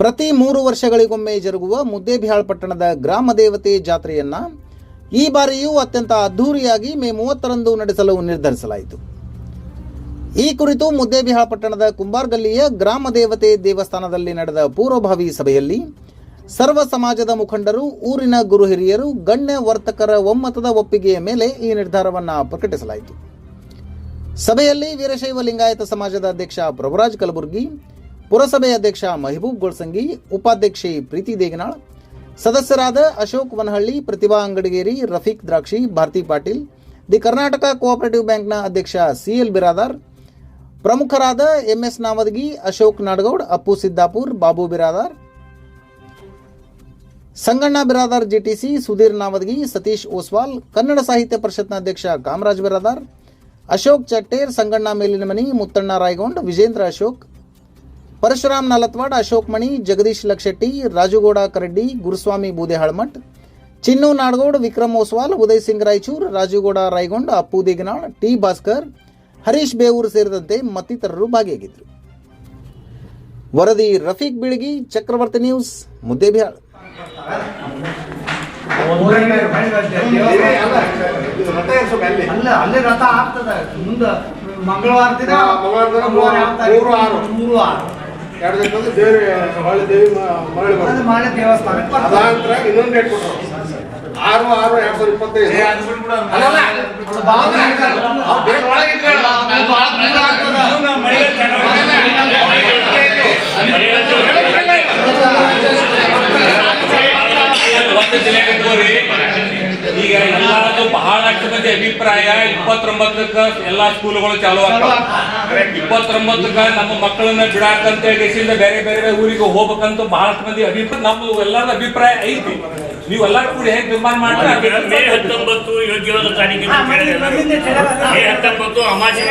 ಪ್ರತಿ ಮೂರು ವರ್ಷಗಳಿಗೊಮ್ಮೆ ಜರುಗುವ ಮುದ್ದೇಬಿಹಾಳ್ ಪಟ್ಟಣದ ಗ್ರಾಮ ದೇವತೆ ಜಾತ್ರೆಯನ್ನ ಈ ಬಾರಿಯೂ ಅತ್ಯಂತ ಅದ್ಧೂರಿಯಾಗಿ ಮೇ ಮೂವತ್ತರಂದು ನಡೆಸಲು ನಿರ್ಧರಿಸಲಾಯಿತು. ಈ ಕುರಿತು ಮುದ್ದೇಬಿಹಾಳ್ ಪಟ್ಟಣದ ಕುಂಬಾರ್ಗಲ್ಲಿಯ ಗ್ರಾಮ ದೇವತೆ ದೇವಸ್ಥಾನದಲ್ಲಿ ನಡೆದ ಪೂರ್ವಭಾವಿ ಸಭೆಯಲ್ಲಿ ಸರ್ವ ಸಮಾಜದ ಮುಖಂಡರು, ಊರಿನ ಗುರು ಹಿರಿಯರು, ಗಣ್ಯ ವರ್ತಕರ ಒಮ್ಮತದ ಒಪ್ಪಿಗೆಯ ಮೇಲೆ ಈ ನಿರ್ಧಾರವನ್ನು ಪ್ರಕಟಿಸಲಾಯಿತು. ಸಭೆಯಲ್ಲಿ ವೀರಶೈವ ಲಿಂಗಾಯತ ಸಮಾಜದ ಅಧ್ಯಕ್ಷ ಪ್ರಭುರಾಜ್ ಕಲಬುರ್ಗಿ ಪುರಸಭೆ ಅಧ್ಯಕ್ಷ ಮೆಹಬೂಬ್ ಗೊಳ್ಸಂಗಿ ಉಪಾಧ್ಯಕ್ಷೆ ಪ್ರೀತಿ ದೇಗನಾಳ್, ಸದಸ್ಯರಾದ ಅಶೋಕ್ ವನಹಳ್ಳಿ, ಪ್ರತಿಭಾ ಅಂಗಡಿಗೇರಿ, ರಫೀಕ್ ದ್ರಾಕ್ಷಿ, ಭಾರತಿ ಪಾಟೀಲ್, ದಿ ಕರ್ನಾಟಕ ಕೋಆಪರೇಟಿವ್ ಬ್ಯಾಂಕ್ನ ಅಧ್ಯಕ್ಷ ಸಿಎಲ್ ಬಿರಾದಾರ್, ಪ್ರಮುಖರಾದ ಎಂಎಸ್ ನಾಮದಗಿ, ಅಶೋಕ್ ನಾಡಗೌಡ್, ಅಪ್ಪು ಸಿದ್ದಾಪುರ್, ಬಾಬು ಬಿರಾದಾರ್, ಸಂಗಣ್ಣ ಬಿರಾದಾರ್ ಜಿಟಿಸಿ, ಸುಧೀರ್ ನಾಮದಗಿ, ಸತೀಶ್ ಓಸ್ವಾಲ್, ಕನ್ನಡ ಸಾಹಿತ್ಯ ಪರಿಷತ್ನ ಅಧ್ಯಕ್ಷ ಕಾಮರಾಜ್ ಬಿರಾದಾರ್, ಅಶೋಕ್ ಚಟ್ಟೇರ್, ಸಂಗಣ್ಣ ಮೇಲಿನಮನಿ ಮುತ್ತಣ್ಣ ರಾಯಗೊಂಡ್, ವಿಜೇಂದ್ರ ಅಶೋಕ್ ಪರಶುರಾಮ್ ನಲತ್ವಾಡ್ ಅಶೋಕ್ ಮಣಿ ಜಗದೀಶ್ ಲಕ್ಷೆಟ್ಟಿ ರಾಜುಗೌಡ ಕರಡ್ಡಿ ಗುರುಸ್ವಾಮಿ ಬೂದೆಹಾಳ್ಮಠ್ ಚಿನ್ನು ನಾಡಗೌಡ್ ವಿಕ್ರಮ್ ಓಸ್ವಾಲ್ ಉದಯ್ ಸಿಂಗ್ ರಾಯಚೂರ್ ರಾಜುಗೌಡ ರಾಯಗೊಂಡ್ ಅಪ್ಪು ದೇಗನಾಳ್ ಟಿ ಭಾಸ್ಕರ್ ಹರೀಶ್ ಬೇವೂರ್ ಸೇರಿದಂತೆ ಮತ್ತಿತರರು ಭಾಗಿಯಾಗಿದ್ದರು. ವರದಿ ರಫೀಕ್ ಬಿಳಿಗಿ ಚಕ್ರವರ್ತಿ ನ್ಯೂಸ್ ಮುದ್ದೇಬಿಹಾಳ್. ಅಲ್ಲ ಅಲ್ಲೇ ರಥ ಆಗ್ತದ. ಮುಂದ ಮಂಗಳವಾರ ದಿನ ಹಾ, ಮಂಗಳವಾರ ದಿನ ಮಂಗಳವಾರ ಮೂರು ಆರು. ಮೂರು ಆರು. ಎರಡು ದಿನ ದೇವ್ರಿ ಹೊಳ್ಳಿ ದೇವಿ ಮರಳಿ ಬರ್ತದೆ. ಅದಾಂತರ ಇನ್ನೊಂದು ಡೇಟ್ ಕೊಟ್ಟರು ಆರು ಆರು ಎರಡ್ ಸಾವಿರದ ಇಪ್ಪತ್ತೈದು. ಭಾಳ ದಿನ ಈಗ ಎಲ್ಲರದ್ದು ಬಹಳಷ್ಟು ಮಂದಿ ಅಭಿಪ್ರಾಯ. ಇಪ್ಪತ್ತೊಂಬತ್ತಕ್ಕ ಎಲ್ಲಾ ಸ್ಕೂಲ್ಗಳು ಚಾಲು ಆಗ್ತಾವ. ಇಪ್ಪತ್ತೊಂಬತ್ತಕ್ಕ ನಮ್ಮ ಮಕ್ಕಳನ್ನ ಬಿಡಾಕಂತ ದೇಶದಿಂದ ಬೇರೆ ಬೇರೆ ಊರಿಗೆ ಹೋಗ್ಬೇಕಂತ ಬಹಳಷ್ಟು ಮಂದಿ ಅಭಿಪ್ರಾಯ ನಮ್ದು ಎಲ್ಲರ ಅಭಿಪ್ರಾಯ ಐತಿ. ನೀವು ಎಲ್ಲರೂ ಕೂಡ ಹೇಗೆ ತೀರ್ಮಾನ ಮೇ ಮಾಡ್ತಾರೆ ಹತ್ತೊಂಬತ್ತು ಯೋಗ್ಯವಾದ ಮೇ ಹತ್ತೊಂಬತ್ತು ಅಮಾಸೆ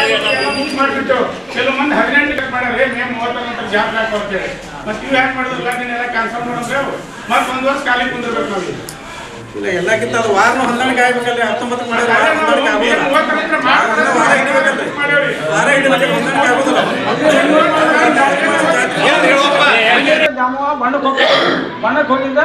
ಬುಕ್ ಮಾಡ್ಬಿಟ್ಟು ಕೆಲವು ಮಂದಿ ಹದಿನೆಂಟು ಮಾಡ್ಯಾರೆ. ಮೇ ಮೂವತ್ತರ ನಂತರ ಜಾತ್ರೆ ಹಾಕೊಳ್ತೇವೆ ಮತ್ತೆ ಇವ್ ಯಾಕೆ ಮಾಡಿದ್ರು? ಎಲ್ಲ ಕ್ಯಾನ್ಸಲ್ ಮಾಡೋದು ಮತ್ತೆ ಒಂದು ವರ್ಷ ಖಾಲಿ ಕುಂದಿರ್ಬೇಕು ನಾವು ಇಲ್ಲ ಎಲ್ಲಕ್ಕಿಂತ ಅದು ವಾರನು ಹೊಂದಾಣಿಕೆ ಆಗ್ಬೇಕಲ್ಲ ಹತ್ತೊಂಬತ್ತು ಮಾಡಿದ್ರೆ ವಾರ ಹೊಂದಾಣಿಕೆ ಆಗೋದಿಲ್ಲ. ವಾರ ಹಿಡಿಬೇಕಲ್ಲ ಮಾಡೇವ್ರಿ. ವಾರ ಹೊಂದಾಣಿಕೆ ಆಗೋದಿಲ್ಲ. ಬಣ್ಣಕ್ಕೆ ಹೋಗ್ಬೇಕು ಬಣ್ಣಕ್ಕೆ ಹೋಗಿಂದ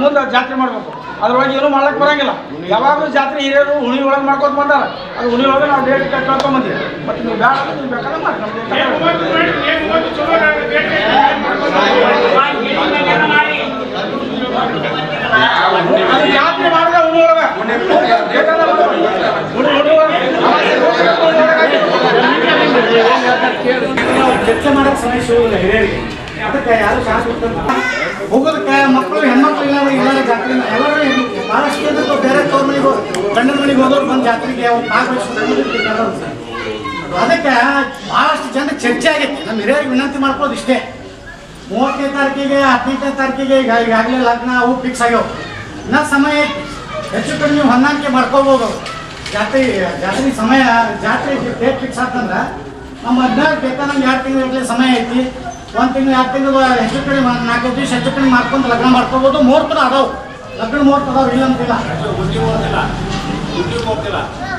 ಮುಂದೆ ಜಾತ್ರೆ ಮಾಡ್ಬೇಕು ಅದ್ರೊಳಗೆ ಏನು ಮಾಡ್ಲಿಕ್ಕೆ ಬರಂಗಿಲ್ಲ ಯಾವಾಗಲೂ ಜಾತ್ರೆ ಹಿರಿಯರು ಹುಳಿ ಒಳಗೆ ಮಾಡ್ಕೊತ ಬಂದಾರ ಅದು ಹುಳಿ ಒಳಗೆ ನಾವು ಡೇಟ್ ಕಳ್ಕೊಂಡ್ ಬಂದಿವಿ ಮತ್ತೆ ನೀವು ಬೇಡ ನೀವು ಬೇಕಾದ್ರೆ ಮಾಡಿ ಚರ್ಚೆ ಸಮಯ ಅದಕ್ಕೆ ಯಾರು ಹೋಗೋದಕ್ಕೆ ಮಕ್ಕಳು ಹೆಣ್ಮಕ್ಳು ಇಲ್ಲ ಎಲ್ಲರ ಜಾತ್ರೆ ಎಲ್ಲರೂ ಭಾಳಷ್ಟು ಬೇರೆ ಹೋಗಿ ಗಂಡನ ಮನೆಗೆ ಹೋದವ್ರು ಬಂದು ಜಾತ್ರೆಗೆ ಅದಕ್ಕೆ ಭಾಳಷ್ಟು ಜನ ಚರ್ಚೆ ಆಗೈತೆ ನಮ್ಮ ಹಿರಿಯರಿಗೆ ವಿನಂತಿ ಮಾಡ್ಕೊಳ್ಳೋದು ಇಷ್ಟೇ. ಮೂವತ್ತನೇ ತಾರೀಕಿಗೆ ಹತ್ತನೇ ತಾರೀಕಿಗೆ ಈಗ ಈಗಾಗಲೇ ಲಗ್ನ ಅವು ಫಿಕ್ಸ್ ಆಗ್ಯಾವ ನಾ ಸಮಯ ಹೆಚ್ಚು ಕಡಿಮೆ ನೀವು ಹೊಂದಾಣಿಕೆ ಮಾಡ್ಕೋಬೋದು ಜಾತ್ರೆ ಜಾತ್ರೆ ಸಮಯ ಜಾತ್ರೆ ಡೇಟ್ ಫಿಕ್ಸ್ ಆಗ್ತಂದ್ರೆ ನಮ್ಮ ಹದಿನಾರು ಬೇಕಾದಂಗೆ ಎರಡು ತಿಂಗಳು ಇರಲಿ ಸಮಯ ಐತಿ ಒಂದು ತಿಂಗಳು ಎರಡು ತಿಂಗಳು ಹೆಚ್ಚು ಕಡಿಮೆ ನಾಲ್ಕು ದಿವಸ ಹೆಚ್ಚು ಕಡಿಮೆ ಮಾಡ್ಕೊಂಡು ಲಗ್ನ ಮಾಡ್ಕೋಬೋದು ಮುಹೂರ್ತ ಅದಾವು ಲಗ್ನ ಮುಹೂರ್ತ ಅದಾವು ಇಲ್ಲ ಅಂತಿಲ್ಲ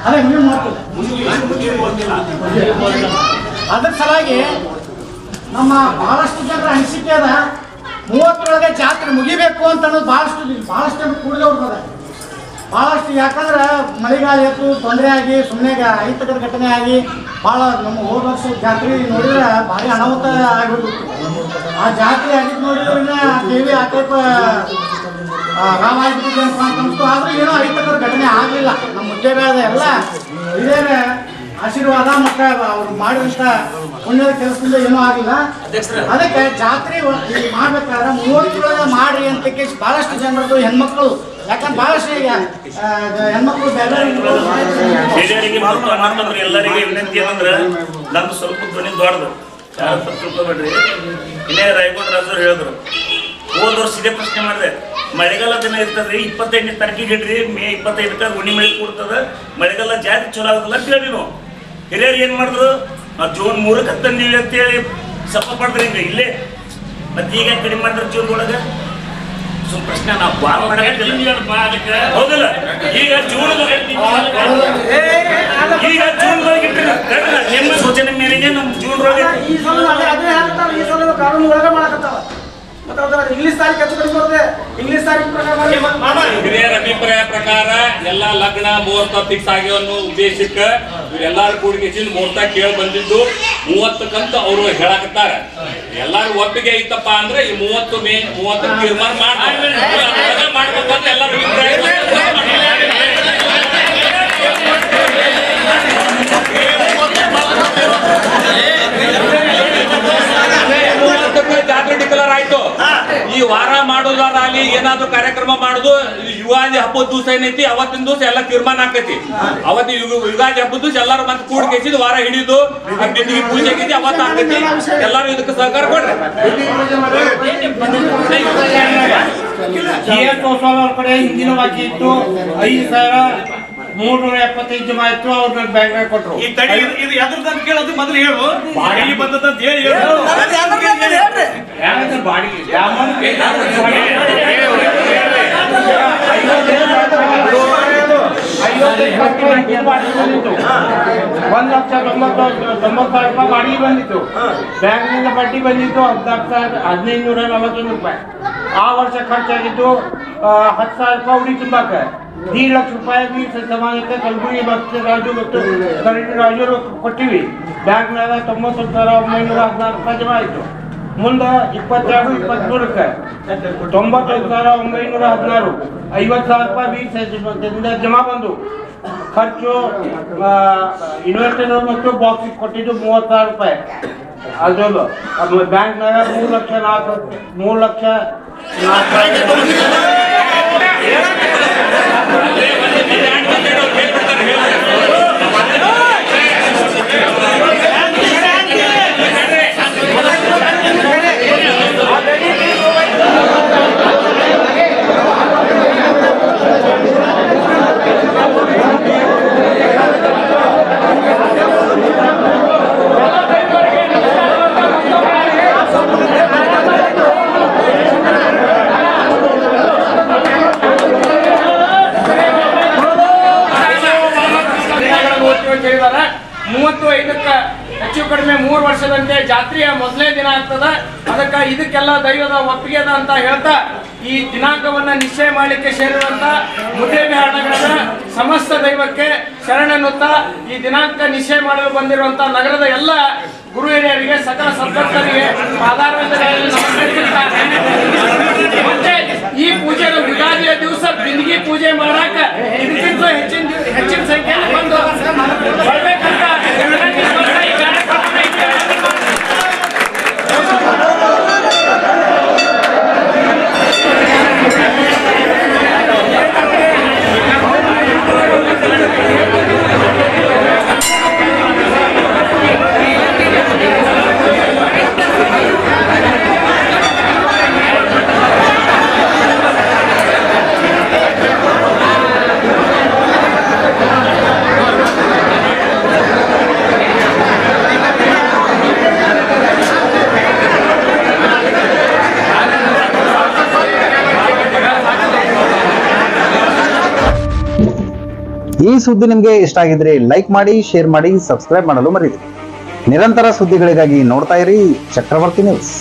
ಅದೇ ಮುಂದಿನ ಮುಹೂರ್ತ ಅದ್ರ ಸಲುವಾಗಿ ನಮ್ಮ ಬಹಳಷ್ಟು ಜನರ ಅನಿಸಿಕೆ ಅದ. ಮೂವತ್ತರೊಳಗೆ ಜಾತ್ರೆ ಮುಗಿಬೇಕು ಅಂತ ಅನ್ನೋದು ಬಹಳಷ್ಟು ಬಹಳಷ್ಟು ಜನ ಕೂಡಿದವ್ರು ಅದ ಬಹಳಷ್ಟು ಯಾಕಂದ್ರೆ ಮಳೆಗಾಲ ಎತ್ತು ತೊಂದರೆ ಆಗಿ ಸುಮ್ಮನೆ ಅಹಿತಕರ ಘಟನೆ ಆಗಿ ಭಾಳ ನಮ್ಮ ಹೋದ ವರ್ಷ ಜಾತ್ರೆ ನೋಡಿದ್ರೆ ಭಾರಿ ಅನಾಹುತ ಆಗಿಬಿಡ್ತು. ಆ ಜಾತ್ರೆ ಆಗಿದ್ದು ನೋಡಿದ್ರೆ ದೇವಿ ಆಟೇಪ ರಾಮ ಆಗಿಬಿಟ್ಟಿದೆ ಅಂತ ಅನ್ಸ್ತು. ಆದ್ರೆ ಏನೋ ಅಹಿತಕರ ಘಟನೆ ಆಗಲಿಲ್ಲ. ನಮ್ಮ ಮುದ್ದೇಬೇದ ಎಲ್ಲ. ಹಿರಿಯರ ಆಶೀರ್ವಾದ ಮತ್ತೆ ಅವ್ರು ಮಾಡಿದಂತ ಪುಣ್ಯದ ಕೆಲಸದಿಂದ ಏನೂ ಆಗಿಲ್ಲ. ಅದಕ್ಕೆ ಜಾತ್ರೆ ಮಾಡ್ಬೇಕಾದ್ರೆ ಮೂವತ್ತರೊಳಗೆ ಮಾಡ್ರಿ ಅಂತ ಬಹಳಷ್ಟು ಜನರದ್ದು ಹೆಣ್ಮಕ್ಳು. ಯಾಕಂದ್ರೆ ಬಹಳಷ್ಟು ಈಗ ಹೆಣ್ಮಕ್ಳು ಬೇರೆ ಹಿರಿಯರಿಗೆ ಮತ್ತು ಅಣ್ಣತಮ್ಮರು ಎಲ್ಲರಿಗೆ ವಿನಂತಿ ಏನಂದ್ರೆ ನಮ್ದು ಸ್ವಲ್ಪ ಧ್ವನಿ ದೊಡ್ಡದು. ಯಾರು ತಿಳ್ಕೊಬೇಡ್ರಿ. ಹೇಳಿದ್ರು. ಹೋದ ವರ್ಷ ಇದೇ ಪ್ರಶ್ನೆ ಮಾಡಿದೆ. ಮಳೆಗಾಲ ದಿನ ಇರ್ತದ್ರಿ, ಇಪ್ಪತ್ತೈದನೇ ತಾರೀಕಿಗೆ ಇಡ್ರಿ, ಮೇ ಇಪ್ಪತ್ತೈದಕ್ಕೆ ಉಣ್ಣಿ ಮಳೆ ಕೊಡ್ತದ. ಮಳೆಗಾಲ ಜಾತ್ರೆ ಚಲೋ ಆಗುತ್ತಲ್ಲ ಕೇಳಿ ನೀವು ಹಿರಿಯರು ಏನು ಮಾಡಿದ್ರು? ನಾವು ಜೂನ್ ಮೂರಕ್ಕೆ ತಂದೀವಿ ಅಂತೇಳಿ ಸಪ್ಪ ಪಡ್ದ್ರಿ ಹಿಂಗೆ ಇಲ್ಲೇ. ಮತ್ತೆ ಈಗ ಕಡಿಮೆ ಮಾಡಿದ್ರೆ ಜೂನ್ ಒಳಗೆ? ಸುಮ್ ಪ್ರಶ್ನೆ ನಾವು ಬಾಳ ಮಾಡಕ್ಕೆ ಹೌದಲ್ಲ? ಈಗ ಜೂನ್ ಈಗ ಜೂನ್ ಒಳಗೆ ಇಟ್ರಿ ನಿಮ್ಮ ಸೂಚನೆ ಮೇರೆಗೆ ನಮ್ಮ ಜೂನ್ ಒಳಗೆ ಇಂಗ್ಲಿಷ್ ತಾರೀಕು ಹೆಚ್ಚು ಕಡಿಮೆ ಬರ್ತದೆ ಇಂಗ್ಲಿಷ್ ತಾರೀಕು ಪ್ರಕಾರ ಹಿರಿಯರ ಅಭಿಪ್ರಾಯ ಪ್ರಕಾರ ಎಲ್ಲಾ ಲಗ್ನ ಮುಹೂರ್ತ ಫಿಕ್ಸ್ ಆಗ್ಯಾವ ಅನ್ನೋ ಉದ್ದೇಶಕ್ಕೆ ಇವರೆಲ್ಲಾರು ಕೂಡಿಗೆಸಿಂದ ಮುಹೂರ್ತ ಕೇಳಿ ಬಂದಿದ್ದು ಮೂವತ್ತಕ್ಕಂತ ಅವರು ಹೇಳಕತ್ತಾರ. ಎಲ್ಲಾರು ಒಪ್ಪಿಗೆ ಐತಪ್ಪ ಅಂದ್ರೆ ಈ ಮೂವತ್ತು ಮೇ ಮೂವತ್ತು ತೀರ್ಮಾನ ಮಾಡ್ತಾರೆ. ಮಾಡ್ಬೇಕು ಅಂತ ಎಲ್ಲರೂ ಅಭಿಪ್ರಾಯ ವಾರ ಮಾಡೋದಾರಾಗ್ಲಿ ಏನಾದ್ರು ಕಾರ್ಯಕ್ರಮ ಮಾಡುದು ಯುಗಾದಿ ಹಬ್ಬದ ದಿವಸ ಏನೈತಿ ಅವತ್ತಿನ ದಿವಸ ಎಲ್ಲ ತೀರ್ಮಾನ ಆಕೈತಿ ಅವತ್ತ ಯುಗಾದಿ ಹಬ್ಬದ ದಿವಸ ಎಲ್ಲಾರು ಮತ್ತೆ ಕೂಡ ಕೆಸಿದ್ ವಾರ ಹಿಡಿದು ಪೂಜೆ ಆಗೈತಿ ಅವತ್ತ ಆಕೈತಿ ಎಲ್ಲಾರು ಇದಕ್ಕೆ ಸಹಕಾರ ಕೊಡ್ರಿ. ಕಡೆ ಹಿಂದಿನ ಬಾಕಿ ಇತ್ತು ಐದು ಸಾವಿರ ಮೂರ್ನೂರ ಎಪ್ಪತ್ತೈದು ಜಮಾ ಇತ್ತು ಅವ್ರನ್ನ ಬ್ಯಾಂಕ್ ಕೊಟ್ರು. ಈ ತಡಿ ಇದು- ಎದುರ್ದಂತ ಕೇಳೋದು ಮೊದಲು ಹೇಳು. ಬಾಡಿಗೆ ಬಂದದಂತ ಹೇಳಿ ಹೇಳು. ಒಂದ್ ಲಕ್ಷ ತೊಂಬತ್ತು ತೊಂಬತ್ತು ಸಾವಿರ ರೂಪಾಯಿ ಬಾಡಿಗೆ ಬಂದಿತ್ತು ಬ್ಯಾಂಕ್ನಿಂದ ಬಡ್ಡಿ ಬಂದಿತ್ತು ಹದಿನಾಲ್ಕು ಸಾವಿರ ಹದಿನೈದು ನೂರ ನಲವತ್ತೊಂದು ರೂಪಾಯಿ ಆ ವರ್ಷ ಖರ್ಚಾಗಿತ್ತು ಹತ್ತು ಸಾವಿರ ರೂಪಾಯಿ ಉಡಿ ತುಂಬಾಕ ಈ ಲಕ್ಷ ರೂಪಾಯಿ ಸಮಾಜಕ್ಕೆ ಕಲಬುರಗಿ ಮತ್ತು ರಾಜು ಮತ್ತು ಕರಡಿ ರಾಜು ಕೊಟ್ಟಿವಿ ಬ್ಯಾಂಕ್ನಾಗ ತೊಂಬತ್ತೊಂದು ಸಾವಿರ ಒಂಬೈನೂರ ಹದಿನಾರು ರೂಪಾಯಿ ಜಮಾ ಆಯಿತು ಮುಂದೆ ಇಪ್ಪತ್ತೆರಡು, ಇಪ್ಪತ್ಮೂರಕ್ಕೆ. ತೊಂಬತ್ತೈದು ಸಾವಿರ ಒಂಬೈನೂರ ಹದಿನಾರು. ಐವತ್ತು ಸಾವಿರ ರೂಪಾಯಿ ಸಮಾಜದಿಂದ ಜಮಾ ಬಂದು. ಖರ್ಚು ಇನ್ವೆಸ್ಟರ್ ಮತ್ತು ಬಾಕ್ಸಿಗೆ ಕೊಟ್ಟಿದ್ದು ಮೂವತ್ತು ಸಾವಿರ ರೂಪಾಯಿ. ಅದು ಬ್ಯಾಂಕ್ನಾಗ ಮೂರು ಲಕ್ಷ ನಾಲ್ಕು, ಮೂರು ಲಕ್ಷ ನಾಲ್ಕು ಮೂವತ್ತು ಐದಕ್ಕೆ ಹೆಚ್ಚು ಕಡಿಮೆ ಮೂರು ವರ್ಷದಂತೆ ಜಾತ್ರೆಯ ಮೊದಲನೇ ದಿನ ಆಗ್ತದ. ಅದಕ್ಕೆ ಇದಕ್ಕೆಲ್ಲ ದೈವದ ಒಪ್ಪಿಗೆ ಅದ ಅಂತ ಹೇಳ್ತಾ ಈ ದಿನಾಂಕವನ್ನ ನಿಶ್ಚಯ ಮಾಡಲಿಕ್ಕೆ ಸೇರಿರುವಂತ ಮುದ್ದೇಬಿಹಾರನಗರದ ಸಮಸ್ತ ದೈವಕ್ಕೆ ಶರಣೆನ್ನುತ್ತಾ ಈ ದಿನಾಂಕ ನಿಶ್ಚಯ ಮಾಡಲು ಬಂದಿರುವಂತ ನಗರದ ಎಲ್ಲ ಗುರು ಹಿರಿಯರಿಗೆ, ಸಕಲ ನಮಸ್ಕರಿಸುತ್ತಾ ಮತ್ತೆ ಈ ಪೂಜೆ ಯುಗಾದಿಯ ದಿವಸ ಬಿಂದಿಗೆ ಪೂಜೆ ಮಾಡಾಕ ಇದಕ್ಕಿಂತ ಹೆಚ್ಚಿನ ಹೆಚ್ಚಿನ ಸಂಖ್ಯೆಯಲ್ಲಿ ಬಂದು يا ಈ ಸುದ್ದಿ ನಿಮಗೆ ಇಷ್ಟ ಆಗಿದ್ರೆ ಲೈಕ್ ಮಾಡಿ ಶೇರ್ ಮಾಡಿ ಸಬ್ಸ್ಕ್ರೈಬ್ ಮಾಡಲು ಮರೀರಿ ನಿರಂತರ ಸುದ್ದಿಗಳಿಗಾಗಿ ನೋಡ್ತಾ ಇರಿ ಚಕ್ರವರ್ತಿ ನ್ಯೂಸ್